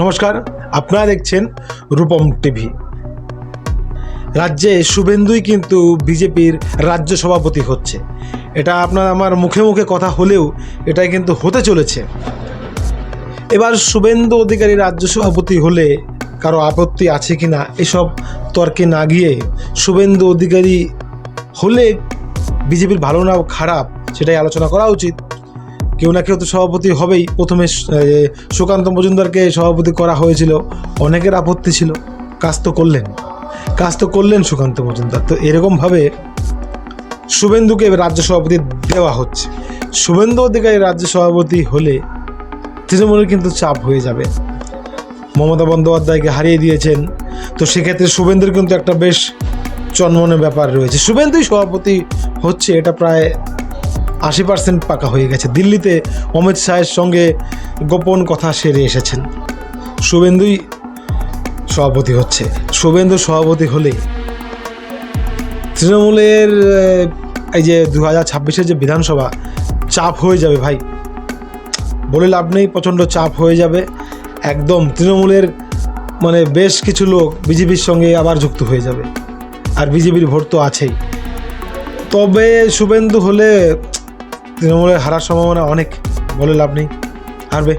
নমস্কার, আপনারা দেখছেন রূপম টিভি। রাজ্যে শুভেন্দুই কিন্তু বিজেপির রাজ্য সভাপতি হচ্ছে। এটা আপনার আমার মুখে মুখে কথা হলেও এটাই কিন্তু হতে চলেছে। এবার শুভেন্দু অধিকারী রাজ্য সভাপতি হলে কারও আপত্তি আছে কি না এসব তর্কে না গিয়ে শুভেন্দু অধিকারী হলে বিজেপির ভালো না খারাপ, সেটাই আলোচনা করা উচিত। কেউ না কেউ তো সভাপতি হবেই। প্রথমে সুকান্ত মজুমদারকে সভাপতি করা হয়েছিল। অনেকের আপত্তি ছিল। কাজ তো করলেন। কাজ তো করলেন সুকান্ত মজুমদার। তো এরকমভাবে শুভেন্দুকে রাজ্য সভাপতি দেওয়া হচ্ছে। শুভেন্দু অধিকারী রাজ্য সভাপতি হলে তৃণমূলের কিন্তু চাপ হয়ে যাবে। মমতা বন্দ্যোপাধ্যায়কে হারিয়ে দিয়েছেন। তো সেক্ষেত্রে শুভেন্দুর কিন্তু একটা বেশ চন্মনের ব্যাপার রয়েছে। শুভেন্দুই সভাপতি হচ্ছে, এটা প্রায় আশি পার্সেন্ট পাকা হয়ে গেছে। দিল্লিতে অমিত শাহের সঙ্গে গোপন কথা সেরে এসেছেন। শুভেন্দুই সভাপতি হচ্ছে। শুভেন্দু সভাপতি হলে তৃণমূলের এই যে দু হাজার ছাব্বিশের যে বিধানসভা, চাপ হয়ে যাবে ভাই। বলে লাভ নেই, প্রচণ্ড চাপ হয়ে যাবে। একদম তৃণমূলের মানে বেশ কিছু লোক বিজেপির সঙ্গে আবার যুক্ত হয়ে যাবে। আর বিজেপির ভোট তো আছেই। তবে শুভেন্দু হলে তৃণমূলের হারার সম্ভাবনা অনেক বলে লাভ নেই। হারবে।